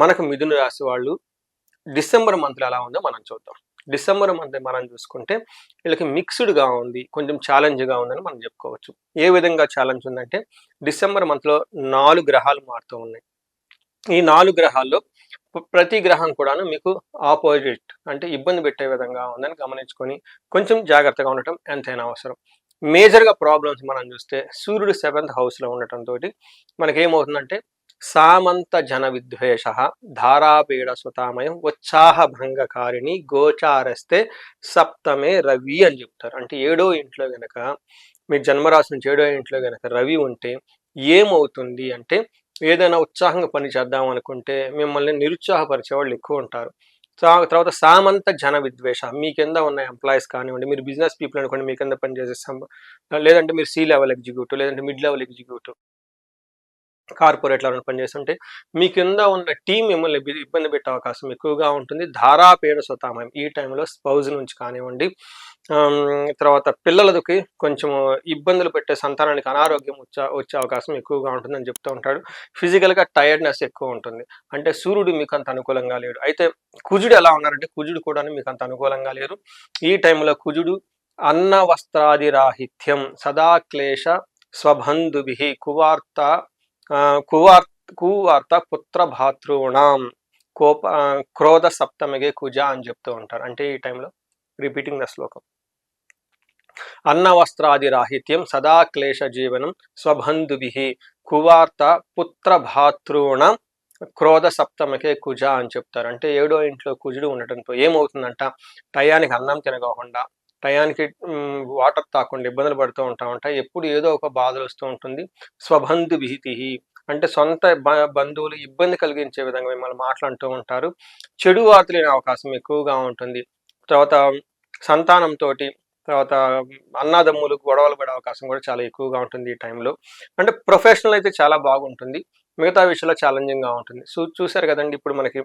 మనకు మిథున రాశి వాళ్ళు డిసెంబర్ మంత్లో ఎలా ఉందో మనం చూద్దాం. డిసెంబర్ మంత్ మనం చూసుకుంటే వీళ్ళకి మిక్స్డ్గా ఉంది కొంచెం ఛాలెంజ్గా ఉందని మనం చెప్పుకోవచ్చు. ఏ విధంగా ఛాలెంజ్ ఉందంటే డిసెంబర్ మంత్లో నాలుగు గ్రహాలు మారుతూ ఉన్నాయి. ఈ నాలుగు గ్రహాల్లో ప్రతి గ్రహం కూడాను మీకు ఆపోజిట్ అంటే ఇబ్బంది పెట్టే విధంగా ఉందని గమనించుకొని కొంచెం జాగ్రత్తగా ఉండటం ఎంతైనా అవసరం. మేజర్గా ప్రాబ్లమ్స్ మనం చూస్తే సూర్యుడు సెవెంత్ హౌస్లో ఉండటంతో మనకేమవుతుందంటే సామంత జన విద్వేష ధారాపీడ సుతామయం ఉత్సాహ భంగకారిణి గోచారస్తే సప్తమే రవి అని చెప్తారు. అంటే ఏడో ఇంట్లో గనక మీ జన్మరాశి నుంచి ఏడో ఇంట్లో గనక రవి ఉంటే ఏమవుతుంది అంటే ఏదైనా ఉత్సాహంగా పని చేద్దాం అనుకుంటే మిమ్మల్ని నిరుత్సాహపరిచే వాళ్ళు ఎక్కువ ఉంటారు. తర్వాత సామంత జన విద్వేష మీ కింద ఉన్న ఎంప్లాయీస్ కానివ్వండి మీరు బిజినెస్ పీపుల్ అనుకోండి మీ కింద పనిచేసే సం- లేదంటే మీరు సీ లెవెల్ ఎగ్జిక్యూటివ్ లేదంటే మిడ్ లెవెల్ ఎగ్జిక్యూటివ్ కార్పొరేట్ పనిచేస్తుంటే మీ కింద ఉన్న టీం మిమ్మల్ని ఇబ్బంది పెట్టే అవకాశం ఎక్కువగా ఉంటుంది. ధారాపేడ సుతామయం ఈ టైంలో స్పౌజ్ నుంచి కానివ్వండి తర్వాత పిల్లలకి కొంచెం ఇబ్బందులు పెట్టే సంతానానికి అనారోగ్యం వచ్చే వచ్చే అవకాశం ఎక్కువగా ఉంటుందని చెప్తూ ఉంటాడు. ఫిజికల్గా టైర్డ్నెస్ ఎక్కువ ఉంటుంది. అంటే సూర్యుడు మీకు అంత అనుకూలంగా లేడు. అయితే కుజుడు ఎలా ఉన్నారంటే కుజుడు కూడా మీకు అంత అనుకూలంగా లేరు. ఈ టైంలో కుజుడు అన్న వస్త్రాది రాహిత్యం సదా క్లేశ స్వబంధుభి కువార్త కువార్ కువార్త పుత్ర భాతృణాం కోప క్రోధ సప్తమిగే కుజ అని చెప్తూ ఉంటారు. అంటే ఈ టైంలో రిపీటింగ్ ద శ్లోకం. అన్న వస్త్రాది రాహిత్యం సదా క్లేశ జీవనం స్వబంధుభి కువార్త పుత్ర భాతృణం క్రోధ సప్తమకే కుజ అని చెప్తారు. అంటే ఏడో ఇంట్లో కుజుడు ఉండటంతో ఏమవుతుందంట? టయానికి అన్నం తినకోకుండా టయానికి వాటర్ తాకుండా ఇబ్బందులు పడుతూ ఉంటా ఉంటాయి ఎప్పుడు ఏదో ఒక బాధలు వస్తూ ఉంటుంది. స్వబంధు భీతి అంటే సొంత బంధువులు ఇబ్బంది కలిగించే విధంగా మిమ్మల్ని మాట్లాడుతూ ఉంటారు. చెడు వార్తలు అవకాశం ఎక్కువగా ఉంటుంది. తర్వాత సంతానంతో తర్వాత అన్నాదమ్ములకు గొడవలు పడే అవకాశం కూడా చాలా ఎక్కువగా ఉంటుంది ఈ టైంలో. అంటే ప్రొఫెషనల్ అయితే చాలా బాగుంటుంది. మిగతా విషయంలో ఛాలెంజింగ్గా ఉంటుంది. చూ చూశారు కదండి ఇప్పుడు మనకి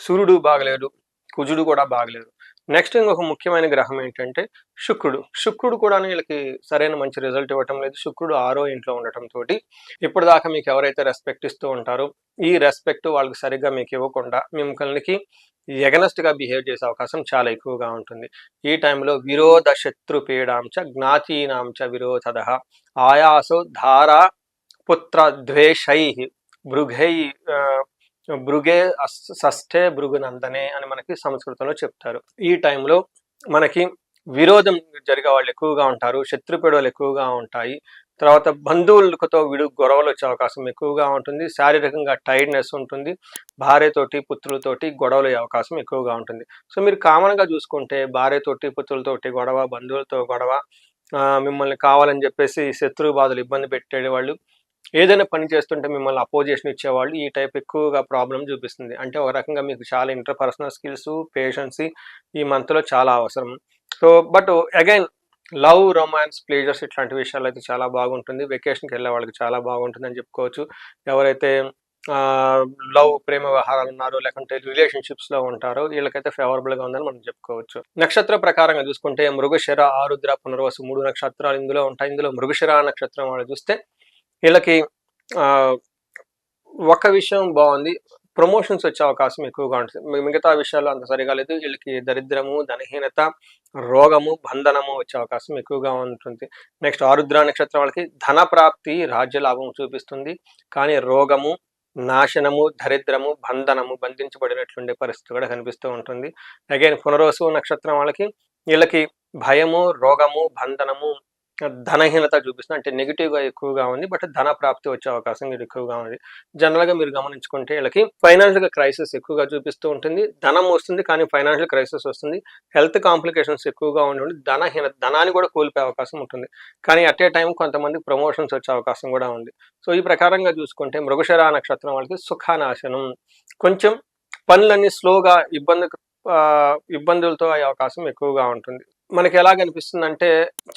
సూర్యుడు బాగలేడు కుజుడు కూడా బాగలేదు. నెక్స్ట్ ఇంకొక ముఖ్యమైన గ్రహం ఏంటంటే శుక్రుడు. శుక్రుడు కూడా వీళ్ళకి సరైన మంచి రిజల్ట్ ఇవ్వటం లేదు. శుక్రుడు ఆరో ఇంట్లో ఉండటం తోటి ఇప్పుడు దాకా మీకు ఎవరైతే రెస్పెక్ట్ ఇస్తూ ఉంటారో ఈ రెస్పెక్ట్ వాళ్ళకి సరిగ్గా మీకు ఇవ్వకుండా మిమ్మల్నికి ఎగనెస్ట్గా బిహేవ్ చేసే అవకాశం చాలా ఎక్కువగా ఉంటుంది. ఈ టైంలో విరోధ శత్రు పీడాంచ జ్ఞాతీనాంచ విరోధద ఆయాసో ధార పుత్ర ద్వేషై భృగై భృగే సష్టే భృగునందనే అని మనకి సంస్కృతంలో చెప్తారు. ఈ టైంలో మనకి విరోధం జరిగే వాళ్ళు ఎక్కువగా ఉంటారు శత్రుపీడలు ఎక్కువగా ఉంటాయి. తర్వాత బంధువులతో విడు గొడవలు వచ్చే అవకాశం ఎక్కువగా ఉంటుంది శారీరకంగా టైర్డ్నెస్ ఉంటుంది భార్యతోటి పుత్రులతోటి గొడవలు అయ్యే అవకాశం ఎక్కువగా ఉంటుంది. సో మీరు కామన్గా చూసుకుంటే భార్యతోటి పుత్రులతోటి గొడవ బంధువులతో గొడవ మిమ్మల్ని కావాలని చెప్పేసి శత్రు బాధలు ఇబ్బంది పెట్టేవాళ్ళు ఏదైనా పని చేస్తుంటే మిమ్మల్ని అపోజిషన్ ఇచ్చేవాళ్ళు ఈ టైప్ ఎక్కువగా ప్రాబ్లం చూపిస్తుంది. అంటే ఒక రకంగా మీకు చాలా ఇంటర్పర్సనల్ స్కిల్స్ పేషెన్సీ ఈ మంత్లో చాలా అవసరం. So but again love romance pleasures ఇట్లాంటి విషయాలు అయితే చాలా బాగుంటుంది. వెకేషన్కి వెళ్ళే వాళ్ళకి చాలా బాగుంటుంది అని చెప్పుకోవచ్చు. ఎవరైతే లవ్ ప్రేమ వ్యవహారాలు ఉన్నారో లేకుంటే రిలేషన్షిప్స్లో ఉంటారో వీళ్ళకైతే ఫేవరబుల్గా ఉందని మనం చెప్పుకోవచ్చు. నక్షత్ర ప్రకారంగా చూసుకుంటే మృగశిర ఆరుద్ర పునర్వసు మూడు నక్షత్రాలు ఇందులో ఉంటాయి. ఇందులో మృగశిర నక్షత్రం వాళ్ళు చూస్తే వీళ్ళకి ఒక విషయం బాగుంది. ప్రమోషన్స్ వచ్చే అవకాశం ఎక్కువగా ఉంటుంది. మిగతా విషయాలు అంత సరిగా లేదు. వీళ్ళకి దరిద్రము ధనహీనత రోగము బంధనము వచ్చే అవకాశం ఎక్కువగా ఉంటుంది. నెక్స్ట్ ఆరుద్ర నక్షత్రం వాళ్ళకి ధన ప్రాప్తి రాజ్య లాభం చూపిస్తుంది. కానీ రోగము నాశనము దరిద్రము బంధనము బంధించబడినట్లుండే పరిస్థితి కూడా కనిపిస్తూ ఉంటుంది. అగైన్ పునరోసు నక్షత్రం వాళ్ళకి వీళ్ళకి భయము రోగము బంధనము ధనహీనత చూపిస్తుంది. అంటే నెగిటివ్గా ఎక్కువగా ఉంది బట్ ధన ప్రాప్తి వచ్చే అవకాశం మీరు ఎక్కువగా ఉంది జనరల్గా మీరు గమనించుకుంటే వీళ్ళకి ఫైనాన్షియల్ క్రైసిస్ ఎక్కువగా చూపిస్తూ ఉంటుంది. ధనం వస్తుంది కానీ ఫైనాన్షియల్ క్రైసిస్ వస్తుంది. హెల్త్ కాంప్లికేషన్స్ ఎక్కువగా ఉండి ధనహీన ధనాన్ని కూడా కోల్పోయే అవకాశం ఉంటుంది. కానీ అట్ ఏ టైం కొంతమంది ప్రమోషన్స్ వచ్చే అవకాశం కూడా ఉంది. సో ఈ ప్రకారంగా చూసుకుంటే మృగశిర నక్షత్రం వాళ్ళకి సుఖానాశనం. కొంచెం పనులన్నీ స్లోగా ఇబ్బంది ఇబ్బందులతో అయ్యే అవకాశం ఎక్కువగా ఉంటుంది. మనకి ఎలా కనిపిస్తుంది అంటే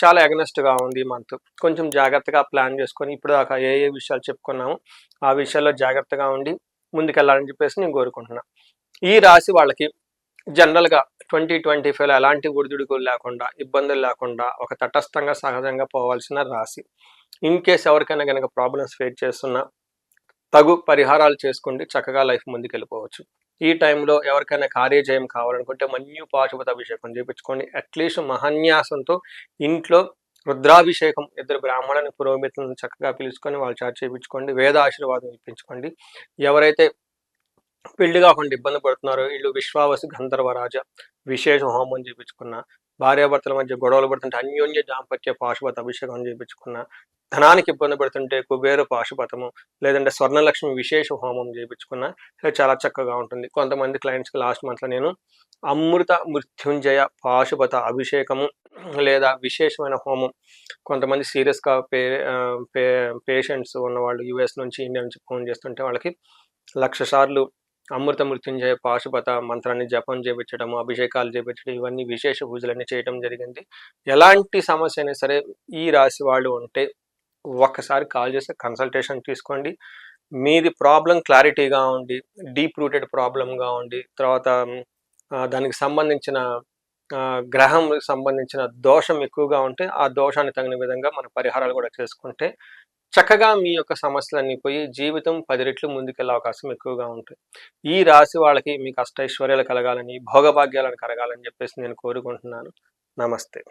చాలా against గా ఉంది ఈ మంత్ కొంచెం జాగ్రత్తగా ప్లాన్ చేసుకొని ఇప్పుడు దాకా ఏ ఏ విషయాలు చెప్పుకున్నామో ఆ విషయాల్లో జాగ్రత్తగా ఉండి ముందుకెళ్ళాలని చెప్పేసి నేను కోరుకుంటున్నా. ఈ రాశి వాళ్ళకి జనరల్గా ట్వంటీ ట్వంటీ ఫైవ్లో ఎలాంటి ఒడిదుడుకులు లేకుండా ఇబ్బందులు లేకుండా ఒక తటస్థంగా సహజంగా పోవాల్సిన రాశి. ఇన్ కేస్ ఎవరికైనా కనుక ప్రాబ్లమ్స్ ఫేస్ చేస్తున్నా తగు పరిహారాలు చేసుకోండి చక్కగా లైఫ్ ముందుకు వెళ్ళిపోవచ్చు ఈ టైంలో ఎవరికైనా కార్యజయం కావాలనుకుంటే మన్యు పాశుపత అభిషేకం చేయించుకోండి అట్లీస్ట్ మహన్యాసంతో ఇంట్లో రుద్రాభిషేకం ఇద్దరు బ్రాహ్మణుని పురోహితులను చక్కగా పిలుచుకొని వాళ్ళు చార్జ్ చేయించుకోండి వేద ఆశీర్వాదం ఇప్పించుకోండి. ఎవరైతే పెళ్ళి కాకుండా ఇబ్బంది పడుతున్నారో వీళ్ళు విశ్వావసు గంధర్వరాజ విశేష హోమం చేయించుకున్న భార్యాభర్తల మధ్య గొడవలు పడుతుంటే అన్యోన్య దాంపత్య పాశుపత అభిషేకం చేయించుకున్న ధనానికి ఇబ్బంది పడుతుంటే కుబేర పాశుపతము లేదంటే స్వర్ణలక్ష్మి విశేష హోమం చేయించుకున్న చాలా చక్కగా ఉంటుంది. కొంతమంది క్లయింట్స్కి లాస్ట్ మంత్లో నేను అమృత మృత్యుంజయ పాశుపత అభిషేకము లేదా విశేషమైన హోమం కొంతమంది సీరియస్గా పే పే పేషెంట్స్ ఉన్నవాళ్ళు యుఎస్ నుంచి ఇండియా నుంచి ఫోన్ చేస్తుంటే వాళ్ళకి లక్ష సార్లు అమృత మృత్యుంజయ పాశుపత మంత్రాన్ని జపం చేపించడం అభిషేకాలు చేపించడం ఇవన్నీ విశేష పూజలన్నీ చేయడం జరిగింది. ఎలాంటి సమస్య అయినా సరే ఈ రాశి వాళ్ళు ఉంటే ఒక్కసారి కాల్ చేస్తే కన్సల్టేషన్ తీసుకోండి. మీది ప్రాబ్లం క్లారిటీగా ఉండి డీప్ రూటెడ్ ప్రాబ్లంగా ఉండి తర్వాత దానికి సంబంధించిన గ్రహం సంబంధించిన దోషం ఎక్కువగా ఉంటే ఆ దోషాన్ని తగిన విధంగా మన పరిహారాలు కూడా చేసుకుంటే చక్కగా మీ యొక్క సమస్యలన్నీ పోయి జీవితం పది రెట్లు ముందుకెళ్ళే అవకాశం ఎక్కువగా ఉంటుంది. ఈ రాశి వాళ్ళకి మీకు అష్టైశ్వర్యాలు కలగాలని భోగభాగ్యాలను కలగాలని చెప్పేసి నేను కోరుకుంటున్నాను. నమస్తే.